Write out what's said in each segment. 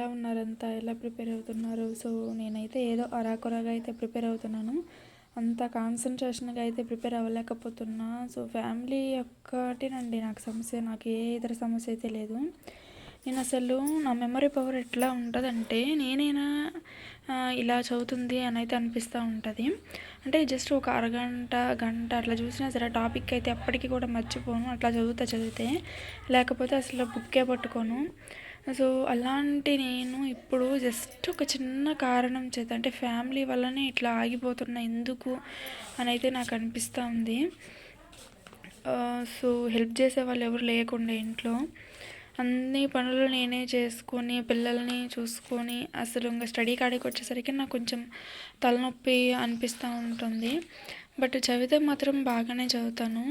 ఎలా ఉన్నారంతా ఎలా ప్రిపేర్ అవుతున్నారు? సో నేనైతే ఏదో అరాకొరగా అయితే ప్రిపేర్ అవుతున్నాను. అంత కాన్సన్ట్రేషన్గా అయితే ప్రిపేర్ అవ్వలేకపోతున్నా. సో ఫ్యామిలీ ఒక్కటేనండి నాకు సమస్య. నాకు ఏ ఇతర సమస్య అయితే లేదు. నేను అసలు నా మెమరీ పవర్ ఎట్లా ఉంటుందంటే నేనైనా ఇలా చదువుతుంది అని అయితే అనిపిస్తూ ఉంటుంది. అంటే జస్ట్ ఒక అరగంట గంట అట్లా చూసినా సరే టాపిక్ అయితే ఎప్పటికీ కూడా మర్చిపోను. అట్లా చదువుతా చదివితే. లేకపోతే అసలు బుక్కే పట్టుకోను. సో అలాంటి నేను ఇప్పుడు జస్ట్ ఒక చిన్న కారణం చేత అంటే ఫ్యామిలీ వల్లనే ఇట్లా ఆగిపోతున్నా ఎందుకు అని అయితే నాకు అనిపిస్తూ ఉంది. సో హెల్ప్ చేసే వాళ్ళు ఎవరు లేకుండా ఇంట్లో. అన్ని పనులు నేనే చేసుకొని పిల్లల్ని చూసుకొని అసలు ఇంకా స్టడీ కాడికి వచ్చేసరికి నాకు కొంచెం తలనొప్పి అనిపిస్తూ ఉంటుంది. బట్ చదివితే మాత్రం బాగానే చదువుతాను.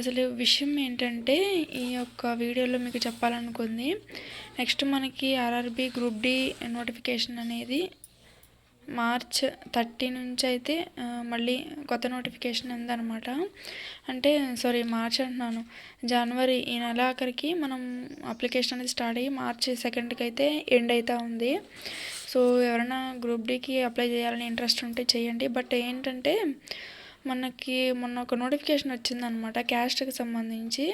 అసలు విషయం ఏంటంటే ఈ యొక్క వీడియోలో మీకు చెప్పాలనుకుంది నెక్స్ట్ మనకి ఆర్ఆర్బి గ్రూప్ డి నోటిఫికేషన్ అనేది మార్చ్ థర్టీ నుంచి అయితే మళ్ళీ కొత్త నోటిఫికేషన్ ఉందన్నమాట. అంటే సారీ మార్చ్ అంటున్నాను. జనవరి ఈ నెల ఆఖరికి మనం అప్లికేషన్ అనేది స్టార్ట్ అయ్యి మార్చ్ సెకండ్కి అయితే ఎండ్ అవుతూ ఉంది. సో ఎవరైనా గ్రూప్ డీకి అప్లై చేయాలని ఇంట్రెస్ట్ ఉంటే చేయండి. బట్ ఏంటంటే మనకి మొన్న ఒక నోటిఫికేషన్ వచ్చిందనమాట క్యాస్ట్కి సంబంధించి.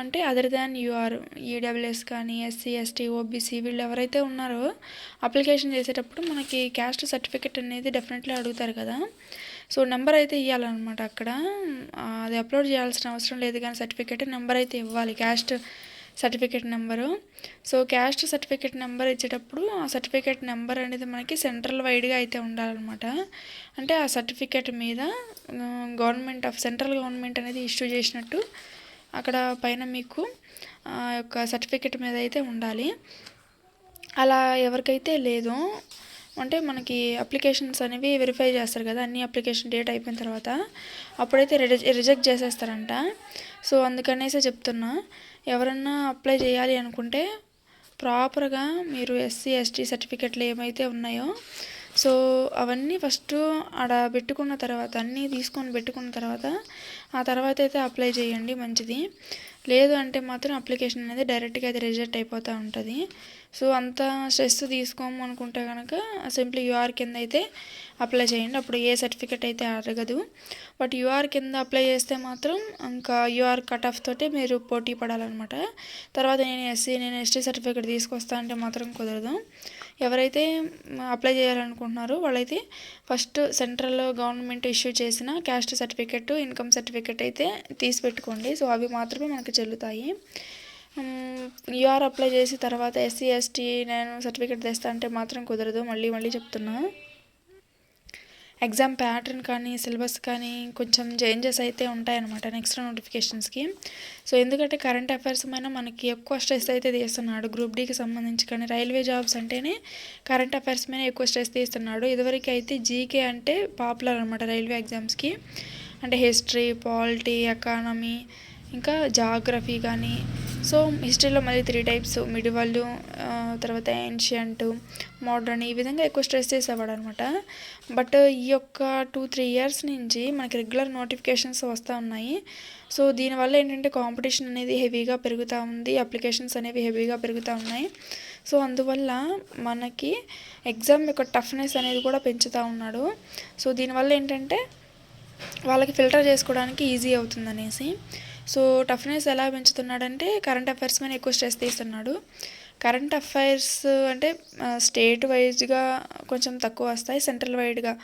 అంటే అదర్ దాన్ యూఆర్ ఈడబ్ల్యూఎస్ కానీ ఎస్సీ ఎస్టీ ఓబీసీ వీళ్ళు ఎవరైతే ఉన్నారో అప్లికేషన్ చేసేటప్పుడు మనకి క్యాస్ట్ సర్టిఫికెట్ అనేది డెఫినెట్లీ అడుగుతారు కదా. సో నెంబర్ అయితే ఇవ్వాలన్నమాట అక్కడ. అది అప్లోడ్ చేయాల్సిన అవసరం లేదు కానీ సర్టిఫికెట్ నెంబర్ అయితే ఇవ్వాలి caste certificate number. So caste certificate number ఇచ్చేటప్పుడు ఆ సర్టిఫికేట్ నెంబర్ అనేది మనకి సెంట్రల్ వైడ్గా అయితే ఉండాలన్నమాట. అంటే ఆ సర్టిఫికేట్ మీద గవర్నమెంట్ ఆఫ్ సెంట్రల్ గవర్నమెంట్ అనేది ఇష్యూ చేసినట్టు అక్కడ పైన మీకు ఆ యొక్క సర్టిఫికేట్ మీద అయితే ఉండాలి. అలా ఎవరికైతే లేదో అంటే మనకి అప్లికేషన్స్ అనేవి వెరిఫై చేస్తారు కదా అన్ని అప్లికేషన్ డేట్ అయిపోయిన తర్వాత అప్పుడైతే రిజెక్ట్ చేసేస్తారంట. సో అందుకనేసే చెప్తున్నా. ఎవరన్నా అప్లై చేయాలి అనుకుంటే ప్రాపర్గా మీరు ఎస్సీ ఎస్టీ సర్టిఫికెట్లు ఏమైతే ఉన్నాయో సో అవన్నీ ఫస్ట్ ఆడ పెట్టుకున్న తర్వాత అన్నీ తీసుకొని పెట్టుకున్న తర్వాత ఆ తర్వాత అయితే అప్లై చేయండి మంచిది. లేదు అంటే మాత్రం అప్లికేషన్ అనేది డైరెక్ట్గా అయితే రిజెక్ట్ అయిపోతూ ఉంటుంది. సో అంత స్ట్రెస్ తీసుకోము అనుకుంటే కనుక సింప్లీ యూఆర్ కింద అయితే అప్లై చేయండి. అప్పుడు ఏ సర్టిఫికెట్ అయితే అడగదు. బట్ యూఆర్ కింద అప్లై చేస్తే మాత్రం ఇంకా యూఆర్ కట్ ఆఫ్ తోటి మీరు పోటీ పడాలన్నమాట. తర్వాత నేను ఎస్సీ నేను ఎస్టీ సర్టిఫికేట్ తీసుకొస్తా అంటే మాత్రం కుదరదు. ఎవరైతే అప్లై చేయాలనుకుంటున్నారో వాళ్ళైతే ఫస్ట్ సెంట్రల్ గవర్నమెంట్ ఇష్యూ చేసిన క్యాస్ట్ సర్టిఫికెట్ ఇన్కమ్ సర్టిఫికెట్ అయితే తీసి పెట్టుకోండి సో అవి మాత్రమే మనకు చెల్లుతాయి. యూఆర్ అప్లై చేసి తర్వాత ఎస్సీ ఎస్టీ నేను సర్టిఫికెట్ తెస్తా అంటే మాత్రం కుదరదు. మళ్ళీ మళ్ళీ చెప్తున్నా. ఎగ్జామ్ ప్యాటర్న్ కానీ సిలబస్ కానీ కొంచెం చేంజెస్ అయితే ఉంటాయన్నమాట నెక్స్ట్ నోటిఫికేషన్స్కి. సో ఎందుకంటే కరెంట్ అఫైర్స్ పైన మనకి ఎక్కువ స్ట్రెస్ అయితే తీస్తున్నాడు గ్రూప్ డీకి సంబంధించి కానీ రైల్వే జాబ్స్ అంటేనే కరెంట్ అఫైర్స్ మీద ఎక్కువ స్ట్రెస్ తీస్తున్నాడు. ఇదివరకు అయితే జీకే అంటే పాపులర్ అనమాట రైల్వే ఎగ్జామ్స్కి. అంటే హిస్టరీ పాలిటీ ఎకానమీ ఇంకా జాగ్రఫీ కానీ సో హిస్టరీలో మళ్ళీ త్రీ టైప్స్ మిడివల్ తర్వాత ఏన్షియంట్ మోడర్న్ ఈ విధంగా ఎక్కువ స్ట్రెస్ చేసేవాడు అనమాట బట్ ఈ యొక్క టూ త్రీ ఇయర్స్ నుంచి మనకి రెగ్యులర్ నోటిఫికేషన్స్ వస్తూ ఉన్నాయి. సో దీనివల్ల ఏంటంటే కాంపిటీషన్ అనేది హెవీగా పెరుగుతూ ఉంది అప్లికేషన్స్ అనేవి హెవీగా పెరుగుతూ ఉన్నాయి. సో అందువల్ల మనకి ఎగ్జామ్ యొక్క టఫ్నెస్ అనేది కూడా పెంచుతూ ఉన్నాడు. సో దీనివల్ల ఏంటంటే వాళ్ళకి ఫిల్టర్ చేసుకోవడానికి ఈజీ అవుతుందనేసి. సో టఫ్నెస్ ఎలా పెంచుతున్నాడంటే కరెంట్ అఫైర్స్ మీద ఎక్కువ స్ట్రెస్ తీస్తున్నాడు. కరెంట్ అఫైర్స్ అంటే స్టేట్ వైజ్గా కొంచెం తక్కువ వస్తాయి. సెంట్రల్ వైడ్గా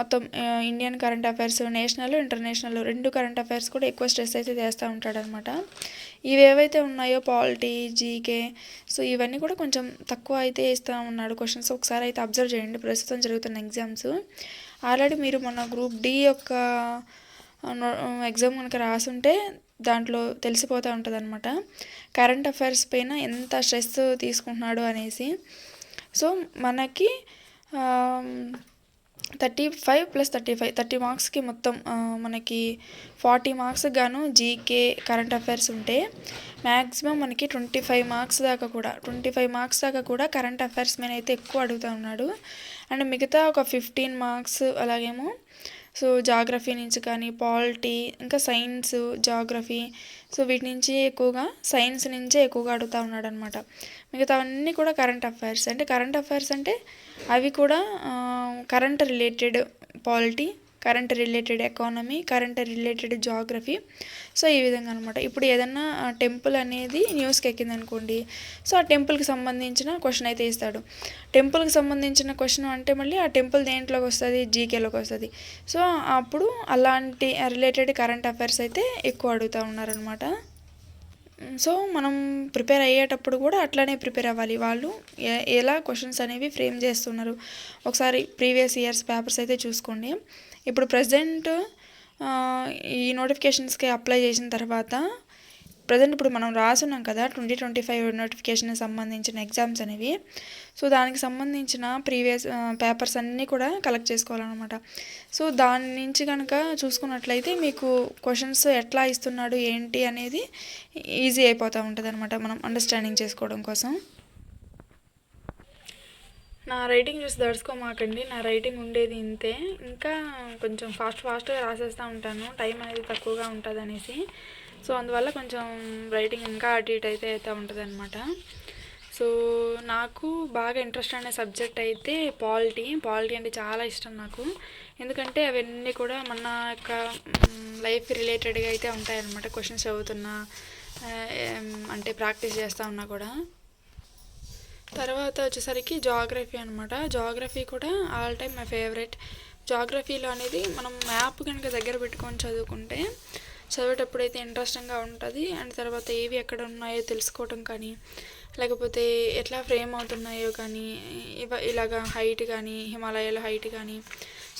మొత్తం Indian current affairs national international రెండు కరెంట్ అఫైర్స్ కూడా ఎక్కువ స్ట్రెస్ అయితే చేస్తూ ఉంటాడనమాట ఇవి ఏవైతే ఉన్నాయో పాలిటీ జీకే సో ఇవన్నీ కూడా కొంచెం తక్కువ అయితే ఇస్తూ ఉన్నాడు. క్వశ్చన్స్ ఒకసారి అయితే అబ్జర్వ్ చేయండి. ప్రస్తుతం జరుగుతున్న ఎగ్జామ్స్ ఆల్రెడీ మీరు మొన్న గ్రూప్ డి యొక్క ఎగ్జామ్ కనుక రాసుంటే దాంట్లో తెలిసిపోతూ ఉంటుంది అనమాట కరెంట్ అఫైర్స్ పైన ఎంత స్ట్రెస్ తీసుకుంటున్నాడు అనేసి. సో మనకి thirty five plus thirty five thirty మార్క్స్కి మొత్తం మనకి ఫార్టీ మార్క్స్ గాను జీకే కరెంట్ అఫైర్స్ ఉంటే మ్యాక్సిమం మనకి ట్వంటీ ఫైవ్ మార్క్స్ దాకా కూడా ట్వంటీ ఫైవ్ మార్క్స్ దాకా కూడా కరెంట్ అఫైర్స్ మీద అయితే ఎక్కువ అడుగుతూ ఉన్నాడు. అండ్ మిగతా ఒక ఫిఫ్టీన్ మార్క్స్ అలాగేమో సో జాగ్రఫీ నుంచి కానీ పాలిటీ ఇంకా సైన్స్ జాగ్రఫీ సో వీటి నుంచి ఎక్కువగా సైన్స్ నుంచే ఎక్కువగా అడుగుతూ ఉన్నాడు అనమాట మిగతా అన్నీ కూడా కరెంట్ అఫైర్స్. అంటే కరెంట్ అఫైర్స్ అంటే అవి కూడా current related polity current related economy current related geography. So ఈ విధంగా అనమాట ఇప్పుడు ఏదన్నా టెంపుల్ అనేది న్యూస్కి ఎక్కింది అనుకోండి సో ఆ టెంపుల్కి సంబంధించిన క్వశ్చన్ అయితే ఇస్తాడు. టెంపుల్కి సంబంధించిన క్వశ్చన్ అంటే మళ్ళీ ఆ టెంపుల్ దేంట్లోకి వస్తుంది? జీకేలోకి వస్తుంది. సో అప్పుడు అలాంటి రిలేటెడ్ కరెంట్ అఫైర్స్ అయితే ఎక్కువ అడుగుతూ ఉన్నారనమాట సో మనం ప్రిపేర్ అయ్యేటప్పుడు కూడా అట్లానే ప్రిపేర్ అవ్వాలి. వాళ్ళు ఎలా క్వశ్చన్స్ అనేవి ఫ్రేమ్ చేస్తున్నారు? ఒకసారి ప్రీవియస్ ఇయర్స్ పేపర్స్ అయితే చూసుకోండి. ఇప్పుడు ప్రజెంట్ ఈ నోటిఫికేషన్స్కి అప్లై చేసిన తర్వాత ప్రజెంట్ ఇప్పుడు మనం రాసున్నాం కదా ట్వంటీ ట్వంటీ ఫైవ్ నోటిఫికేషన్ సంబంధించిన ఎగ్జామ్స్ అనేవి. సో దానికి సంబంధించిన ప్రీవియస్ పేపర్స్ అన్నీ కూడా కలెక్ట్ చేసుకోవాలన్నమాట. సో దాని నుంచి కనుక చూసుకున్నట్లయితే మీకు క్వశ్చన్స్ ఎట్లా ఇస్తున్నాడు ఏంటి అనేది ఈజీ అయిపోతూ ఉంటుంది అనమాట మనం అండర్స్టాండింగ్ చేసుకోవడం కోసం. నా రైటింగ్ చూసి దడుచుకోమాకండి. నా రైటింగ్ ఉండేది ఇంతే. ఇంకా కొంచెం ఫాస్ట్ ఫాస్ట్గా రాసేస్తూ ఉంటాను. టైం అనేది తక్కువగా ఉంటుంది అనేసి సో అందువల్ల కొంచెం రైటింగ్ ఇంకా అటు ఇటు అయితే అయితే ఉంటుంది అనమాట సో నాకు బాగా ఇంట్రెస్ట్ అనే సబ్జెక్ట్ అయితే పాలిటీ పాలిటీ అంటే చాలా ఇష్టం నాకు. ఎందుకంటే అవన్నీ కూడా మన యొక్క లైఫ్ రిలేటెడ్గా అయితే ఉంటాయన్నమాట. క్వశ్చన్స్ చదువుతున్నా అంటే ప్రాక్టీస్ చేస్తూ ఉన్నా కూడా. తర్వాత వచ్చేసరికి జాగ్రఫీ అనమాట జాగ్రఫీ కూడా ఆల్ టైమ్ మై ఫేవరెట్. జాగ్రఫీలో అనేది మనం మ్యాప్ కనుక దగ్గర పెట్టుకొని చదువుకుంటే చదివేటప్పుడు అయితే ఇంట్రెస్టింగ్గా ఉంటుంది. అండ్ తర్వాత ఏవి ఎక్కడ ఉన్నాయో తెలుసుకోవటం కానీ లేకపోతే ఎట్లా ఫ్రేమ్ అవుతున్నాయో కానీ ఇవ ఇలాగా హైట్ కానీ హిమాలయాల హైట్ కానీ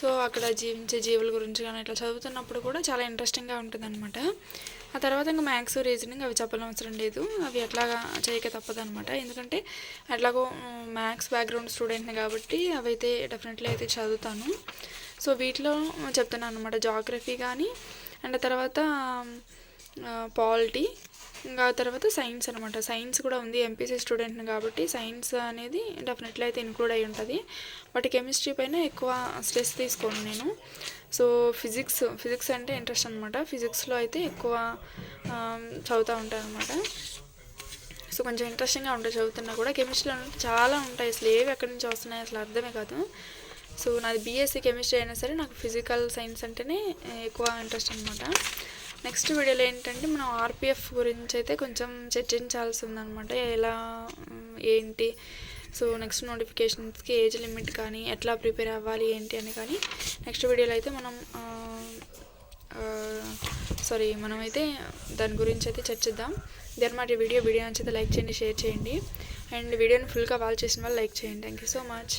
సో అక్కడ జీవించే జీవుల గురించి కానీ ఇట్లా చదువుతున్నప్పుడు కూడా చాలా ఇంట్రెస్టింగ్గా ఉంటుంది అనమాట ఆ తర్వాత ఇంకా మ్యాథ్స్ రీజనింగ్ అవి చెప్పనవసరం లేదు. అవి ఎట్లాగా చేయక తప్పదనమాట. ఎందుకంటే ఎట్లాగో మ్యాథ్స్ బ్యాక్గ్రౌండ్ స్టూడెంట్ని కాబట్టి అవైతే డెఫినెట్లీ అయితే చదువుతాను. సో వీటిలో చెప్తున్నాను అనమాట జాగ్రఫీ కానీ అండ్ తర్వాత పాలిటీ ఇంకా తర్వాత సైన్స్ అనమాట సైన్స్ కూడా ఉంది ఎంపీసీ స్టూడెంట్ని కాబట్టి సైన్స్ అనేది డెఫినెట్లీ అయితే ఇంక్లూడ్ అయి ఉంటుంది. బట్ కెమిస్ట్రీ పైన ఎక్కువ స్ట్రెస్ తీసుకోను నేను. సో ఫిజిక్స్ ఫిజిక్స్ అంటే ఇంట్రెస్ట్ అనమాట ఫిజిక్స్లో అయితే ఎక్కువ చదువుతూ ఉంటాను అనమాట సో కొంచెం ఇంట్రెస్టింగ్గా ఉంటుంది చదువుతున్నా కూడా. కెమిస్ట్రీలో చాలా ఉంటాయి అసలు. ఏవి ఎక్కడి నుంచి వస్తున్నాయి అసలు అర్థమే కాదు. సో నాది బీఎస్సీ కెమిస్ట్రీ అయినా సరే నాకు ఫిజికల్ సైన్స్ అంటేనే ఎక్కువ ఇంట్రెస్ట్ అనమాట నెక్స్ట్ వీడియోలో ఏంటంటే మనం ఆర్పిఎఫ్ గురించి అయితే కొంచెం చర్చించాల్సి ఉందనమాట ఎలా ఏంటి? సో నెక్స్ట్ నోటిఫికేషన్స్కి ఏజ్ లిమిట్ కానీ ఎట్లా ప్రిపేర్ అవ్వాలి ఏంటి అని కానీ నెక్స్ట్ వీడియోలో అయితే మనం సారీ మనమైతే దాని గురించి అయితే చర్చిద్దాం మాట వీడియో. వీడియో నచ్చితే లైక్ చేయండి షేర్ చేయండి. అండ్ వీడియోని ఫుల్గా వాల్ చేసిన వాళ్ళు లైక్ చేయండి. Thank you so much.